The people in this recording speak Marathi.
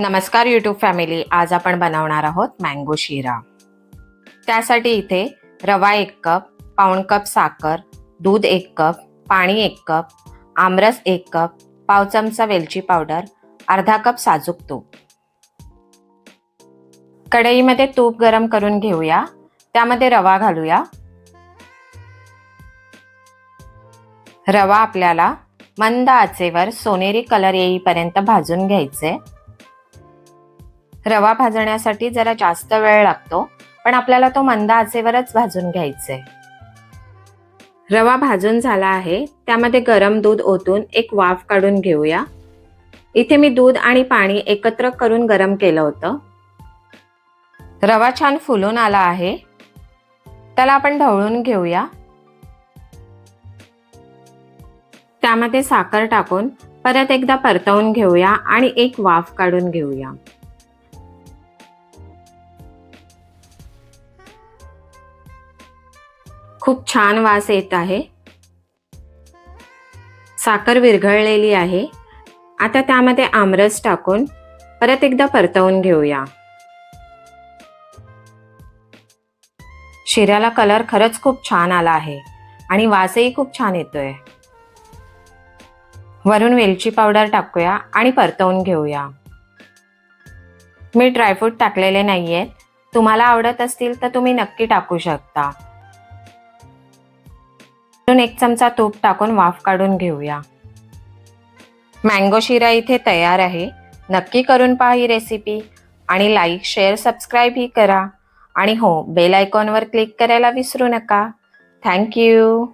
नमस्कार यूट्यूब फॅमिली आज आपण बनवणार आहोत मँगो शिरा. त्यासाठी इथे रवा एक कप पाऊण कप साखर दूध एक कप पाणी एक कप आमरस एक कप पाव चमचा वेलची पावडर अर्धा कप साजूक तूप. कढईमध्ये तूप गरम करून घेऊया. त्यामध्ये रवा घालूया. रवा आपल्याला मंद आचेवर सोनेरी कलर येईपर्यंत भाजून घ्यायचे. रवा भाजण्यासाठी जरा जास्त वेळ लागतो पण आपल्याला तो मंद आचेवरच भाजून घ्यायचे रवा भाजून झाला आहे त्यामध्ये गरम दूध ओतून एक वाफ काढून घेऊया. इथे मी दूध आणि पाणी एकत्र करून गरम केलं होतं. रवा छान फुलून आला आहे. त्याला आपण ढवळून घेऊया. त्यामध्ये साखर टाकून परत एकदा परतवून घेऊया आणि एक वाफ काढून घेऊया. खूप छान वास येत आहे. साखर विरघळलेली आहे. आता त्यामध्ये आमरस टाकून परत एकदा परतवून घेऊया. शिऱ्याला कलर खरंच खूप छान आला आहे आणि वासही खूप छान येतोय. वरून वेलची पावडर टाकूया आणि परतवून घेऊया. मी ड्रायफ्रूट टाकलेले नाही आहेत तुम्हाला आवडत असतील तर तुम्ही नक्की टाकू शकता. वरून एक चमचा तूप टाकून वाफ काढून घेऊया. मँगो शिरा इथे तयार आहे. नक्की करून पहा ही रेसिपी आणि लाईक शेअर सबस्क्राईब ही करा. आणि हो बेल आयकॉनवर क्लिक करायला विसरू नका. थँक्यू